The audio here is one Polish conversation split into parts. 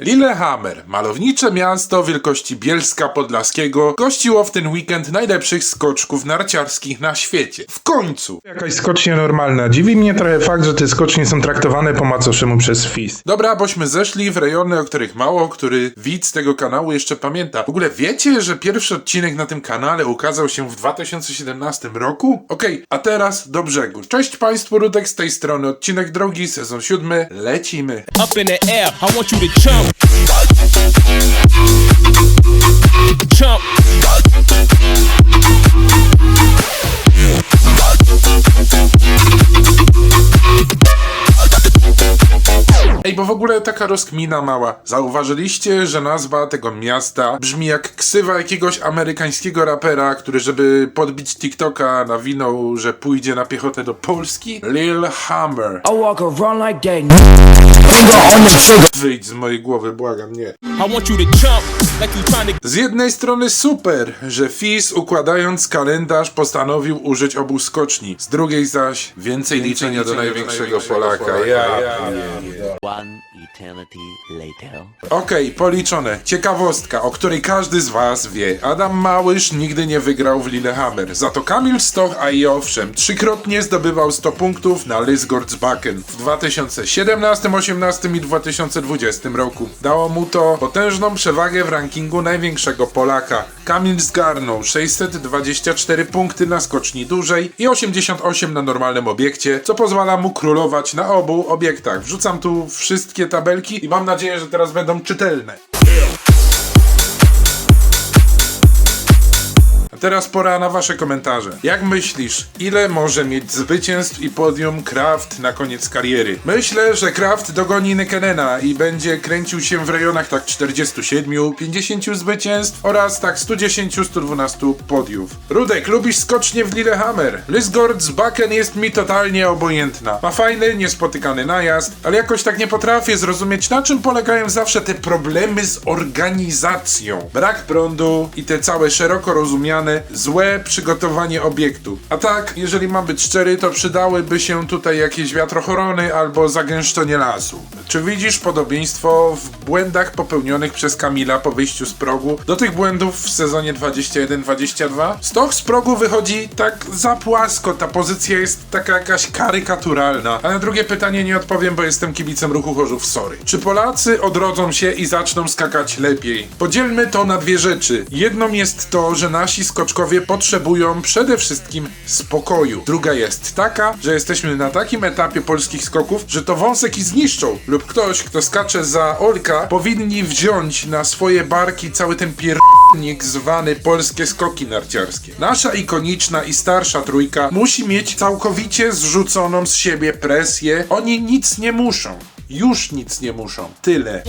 Lillehammer, malownicze miasto wielkości Bielska Podlaskiego, gościło w ten weekend najlepszych skoczków narciarskich na świecie. W końcu! Jakaś skocznie normalna. Dziwi mnie trochę fakt, że te skocznie są traktowane po macoszemu przez FIS. Dobra, bośmy zeszli w rejony, o których mało który widz tego kanału jeszcze pamięta. W ogóle wiecie, że pierwszy odcinek na tym kanale ukazał się w 2017 roku? Okej, a teraz do brzegu. Cześć Państwu, Rudek z tej strony, odcinek drogi, sezon siódmy, lecimy. up in the air. I want you to jump. Jump. Bo w ogóle taka rozkmina mała. Zauważyliście, że nazwa tego miasta brzmi jak ksywa jakiegoś amerykańskiego rapera, który żeby podbić TikToka nawinął, że pójdzie na piechotę do Polski? Lil Hammer. I walk around like that. Wyjdź z mojej głowy, błagam, nie. Z jednej strony super, że FIS układając kalendarz postanowił użyć obu skoczni. Z drugiej zaś więcej liczenia do największego Polaka. Ja. Eternity later. Okej, policzone. Ciekawostka, o której każdy z was wie. Adam Małysz nigdy nie wygrał w Lillehammer. Za to Kamil Stoch, a i owszem, trzykrotnie zdobywał 100 punktów na Lysgårdsbacken w 2017, 18 i 2020 roku. Dało mu to potężną przewagę w rankingu największego Polaka. Kamil zgarnął 624 punkty na skoczni dużej i 88 na normalnym obiekcie, co pozwala mu królować na obu obiektach. Wrzucam tu wszystkie tabelki i mam nadzieję, że teraz będą czytelne. Teraz pora na wasze komentarze. Jak myślisz, ile może mieć zwycięstw i podium Kraft na koniec kariery? Myślę, że Kraft dogoni Nekenena i będzie kręcił się w rejonach tak 47, 50 zwycięstw oraz tak 110-112 podiów. Rudek, lubisz skocznie w Lillehammer? Lysgård Bakken jest mi totalnie obojętna. Ma fajny, niespotykany najazd, ale jakoś tak nie potrafię zrozumieć, na czym polegają zawsze te problemy z organizacją. Brak prądu i te całe szeroko rozumiane złe przygotowanie obiektu. A tak, jeżeli mam być szczery, to przydałyby się tutaj jakieś wiatrochorony albo zagęszczenie lasu. Czy widzisz podobieństwo w błędach popełnionych przez Kamila po wyjściu z progu do tych błędów w sezonie 21-22? Stoch z progu wychodzi tak za płasko, ta pozycja jest taka jakaś karykaturalna. A na drugie pytanie nie odpowiem, bo jestem kibicem ruchu Chorzów, sorry. Czy Polacy odrodzą się i zaczną skakać lepiej? Podzielmy to na dwie rzeczy. Jedną jest to, że nasi skoczkowie potrzebują przede wszystkim spokoju. Druga jest taka, że jesteśmy na takim etapie polskich skoków, że to wąsek i zniszczą lub ktoś, kto skacze za Olka, powinni wziąć na swoje barki cały ten pierdolnik zwany polskie skoki narciarskie. Nasza ikoniczna i starsza trójka musi mieć całkowicie zrzuconą z siebie presję. Oni nic nie muszą. Już nic nie muszą. Tyle.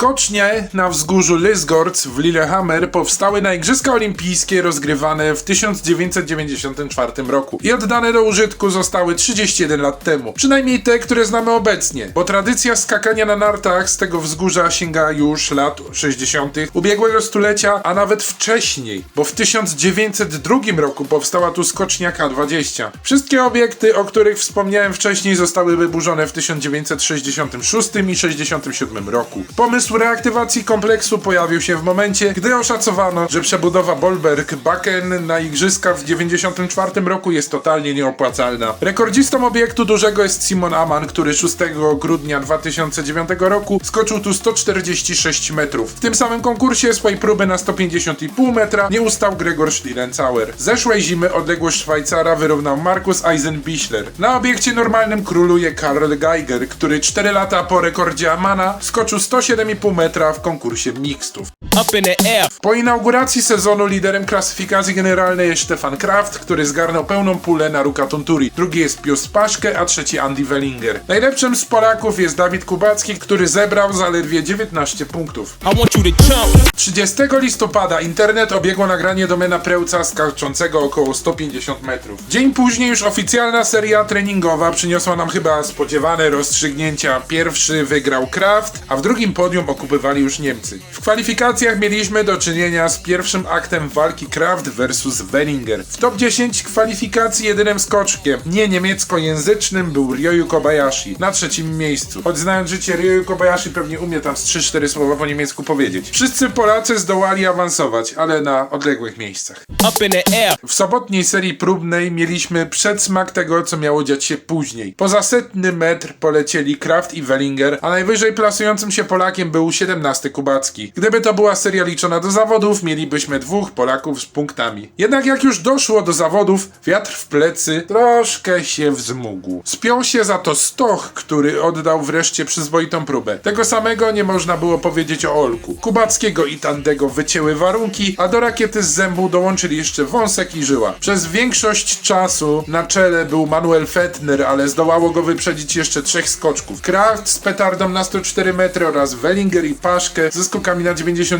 Skocznie na wzgórzu Lysgårds w Lillehammer powstały na Igrzyska Olimpijskie rozgrywane w 1994 roku i oddane do użytku zostały 31 lat temu. Przynajmniej te, które znamy obecnie, bo tradycja skakania na nartach z tego wzgórza sięga już lat 60. ubiegłego stulecia, a nawet wcześniej, bo w 1902 roku powstała tu skocznia K20. Wszystkie obiekty, o których wspomniałem wcześniej, zostały wyburzone w 1966 i 67 roku. Pomysł reaktywacji kompleksu pojawił się w momencie, gdy oszacowano, że przebudowa Bolberg-Bakken na igrzyska w 94 roku jest totalnie nieopłacalna. Rekordzistą obiektu dużego jest Simon Aman, który 6 grudnia 2009 roku skoczył tu 146 metrów. W tym samym konkursie swojej próby na 150,5 metra nie ustał Gregor Schlierenzauer. Zeszłej zimy odległość Szwajcara wyrównał Markus Eisenbichler. Na obiekcie normalnym króluje Karl Geiger, który 4 lata po rekordzie Amana skoczył 107,5 metra w konkursie mixtów. Up in the air. Po inauguracji sezonu liderem klasyfikacji generalnej jest Stefan Kraft, który zgarnął pełną pulę na Ruka Tunturi. Drugi jest Pius Paszke, a trzeci Andy Wellinger. Najlepszym z Polaków jest Dawid Kubacki, który zebrał zaledwie 19 punktów. I want you to jump. 30 listopada internet obiegło nagranie domena Prełca skaczącego około 150 metrów. Dzień później już oficjalna seria treningowa przyniosła nam chyba spodziewane rozstrzygnięcia. Pierwszy wygrał Kraft, a w drugim podium okupywali już Niemcy. W kwalifikacji kwalifikacjach mieliśmy do czynienia z pierwszym aktem walki Kraft vs Wellinger. W top 10 kwalifikacji jedynym skoczkiem nie niemieckojęzycznym był Ryoyu Kobayashi na trzecim miejscu. Choć znając życie Ryoyu Kobayashi pewnie umie tam z 3-4 słowa po niemiecku powiedzieć. Wszyscy Polacy zdołali awansować, ale na odległych miejscach. Up in the air. W sobotniej serii próbnej mieliśmy przedsmak tego, co miało dziać się później. Poza setny metr polecieli Kraft i Wellinger, a najwyżej plasującym się Polakiem był 17 Kubacki. Gdyby to była seria liczona do zawodów, mielibyśmy dwóch Polaków z punktami. Jednak jak już doszło do zawodów, wiatr w plecy troszkę się wzmógł. Spiął się za to Stoch, który oddał wreszcie przyzwoitą próbę. Tego samego nie można było powiedzieć o Olku. Kubackiego i Tandego wycięły warunki, a do rakiety z zębu dołączyli jeszcze Wąsek i Żyła. Przez większość czasu na czele był Manuel Fettner, ale zdołało go wyprzedzić jeszcze trzech skoczków. Kraft z petardą na 104 metry oraz Wellinger i Paszkę ze skokami na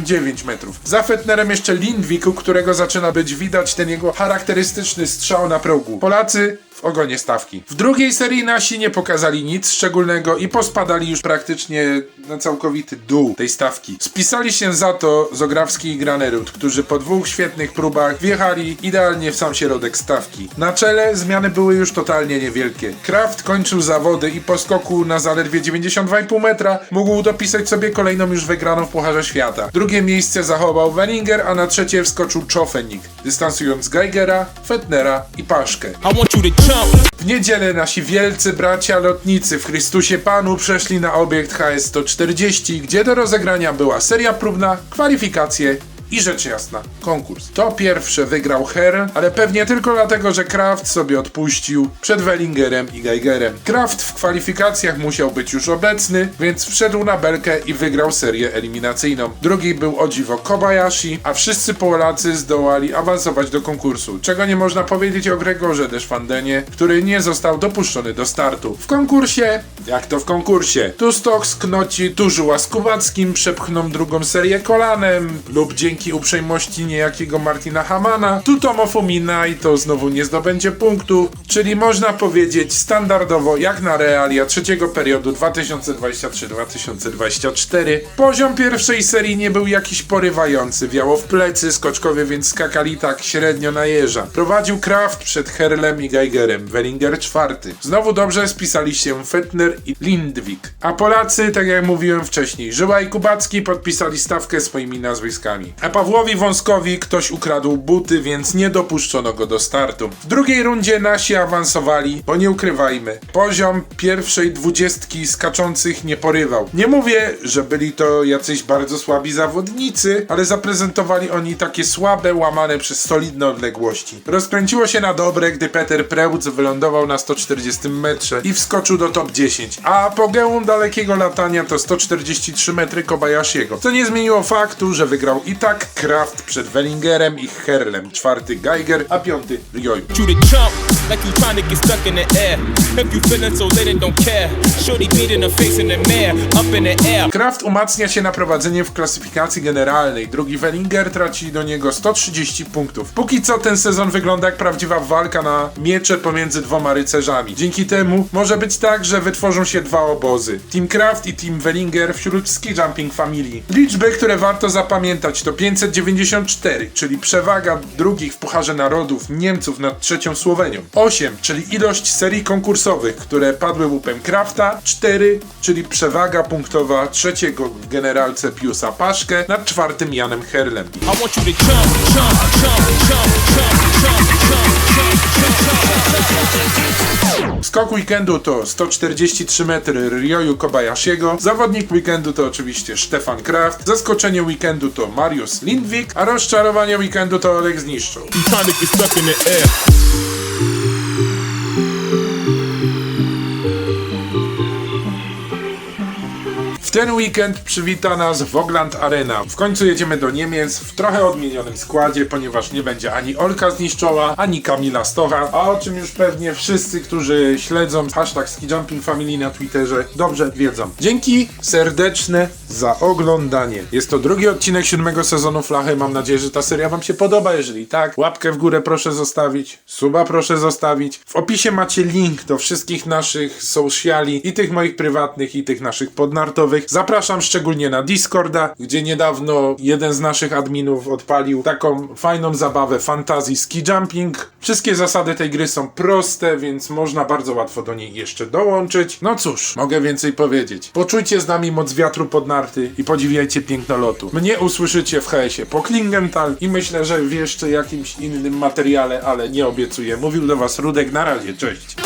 99 metrów. Za Fettnerem jeszcze Lindwik, u którego zaczyna być widać ten jego charakterystyczny strzał na progu. Polacy w ogonie stawki. W drugiej serii nasi nie pokazali nic szczególnego i pospadali już praktycznie na całkowity dół tej stawki. Spisali się za to Zograwski i Granerud, którzy po dwóch świetnych próbach wjechali idealnie w sam środek stawki. Na czele zmiany były już totalnie niewielkie. Kraft kończył zawody i po skoku na zaledwie 92,5 metra mógł dopisać sobie kolejną już wygraną w Pucharze Świata. Drugie miejsce zachował Wellinger, a na trzecie wskoczył Czofenik, dystansując Geigera, Fettnera i Paszkę. W niedzielę nasi wielcy bracia lotnicy w Chrystusie Panu przeszli na obiekt HS-140, gdzie do rozegrania była seria próbna, kwalifikacje i rzecz jasna, konkurs. To pierwsze wygrał Her, ale pewnie tylko dlatego, że Kraft sobie odpuścił przed Wellingerem i Geigerem. Kraft w kwalifikacjach musiał być już obecny, więc wszedł na belkę i wygrał serię eliminacyjną. Drugi był o dziwo Kobayashi, a wszyscy Polacy zdołali awansować do konkursu, czego nie można powiedzieć o Gregorze Deszwandenie, który nie został dopuszczony do startu. W konkursie, jak to w konkursie, tu Stoch z Knoci, tu Żuła z Kubackim przepchną drugą serię kolanem lub dzięki uprzejmości niejakiego Martina Hamana, tu Tomo Fumina i to znowu nie zdobędzie punktu, czyli można powiedzieć standardowo jak na realia trzeciego periodu 2023-2024. Poziom pierwszej serii nie był jakiś porywający, wiało w plecy, skoczkowie więc skakali tak średnio na jeża. Prowadził Kraft przed Herlem i Geigerem, Wellinger czwarty. Znowu dobrze spisali się Fettner i Lindwik. A Polacy, tak jak mówiłem wcześniej, Żyła i Kubacki podpisali stawkę swoimi nazwiskami. A Pawłowi Wąskowi ktoś ukradł buty, więc nie dopuszczono go do startu. W drugiej rundzie nasi awansowali, bo nie ukrywajmy, poziom pierwszej dwudziestki skaczących nie porywał. Nie mówię, że byli to jacyś bardzo słabi zawodnicy, ale zaprezentowali oni takie słabe, łamane przez solidne odległości. Rozkręciło się na dobre, gdy Peter Preutz wylądował na 140 metrze i wskoczył do top 10, a apogeum dalekiego latania to 143 metry Kobayashiego, co nie zmieniło faktu, że wygrał i tak Kraft przed Wellingerem i Herlem, czwarty Geiger, a piąty jump like you trying to get stuck in the air. If you feeling so lit and don't care. Shorty beating her face in the mirror. Up in the air. Kraft umacnia się na prowadzenie w klasyfikacji generalnej. Drugi Wellinger traci do niego 130 punktów. Póki co ten sezon wygląda jak prawdziwa walka na miecze pomiędzy dwoma rycerzami. Dzięki temu może być tak, że wytworzą się dwa obozy. Team Kraft i Team Wellinger wśród ski jumping familii. Liczby, które warto zapamiętać to 594, czyli przewaga drugich w Pucharze Narodów Niemców nad trzecią Słowenią. 8, czyli ilość serii konkursowych, które padły łupem Krafta. 4, czyli przewaga punktowa trzeciego w generalce Piusa Paszkę nad czwartym Janem Herlem. I want you to jump, jump, jump, jump, Skok weekendu to 143 metry Ryoyu Kobayashiego, zawodnik weekendu to oczywiście Stefan Kraft, zaskoczenie weekendu to Mariusz Lindwik, a rozczarowanie weekendu to Olek Zniszczą. Ten weekend przywita nas Vogland Arena. W końcu jedziemy do Niemiec w trochę odmienionym składzie, ponieważ nie będzie ani Olka Zniszczoła, ani Kamila Stocha, a o czym już pewnie wszyscy, którzy śledzą hashtag Family na Twitterze dobrze wiedzą. Dzięki serdeczne za oglądanie. Jest to drugi odcinek siódmego sezonu Flachy. Mam nadzieję, że ta seria wam się podoba. Jeżeli tak, łapkę w górę proszę zostawić, suba proszę zostawić. W opisie macie link do wszystkich naszych sociali i tych moich prywatnych i tych naszych podnartowych. Zapraszam szczególnie na Discorda, gdzie niedawno jeden z naszych adminów odpalił taką fajną zabawę Fantasy Ski Jumping. Wszystkie zasady tej gry są proste, więc można bardzo łatwo do niej jeszcze dołączyć. No cóż, mogę więcej powiedzieć. Poczujcie z nami moc wiatru pod narty i podziwiajcie piękno lotu. Mnie usłyszycie w HS-ie po Klingenthal i myślę, że w jeszcze jakimś innym materiale, ale nie obiecuję. Mówił do was Rudek, na razie, cześć.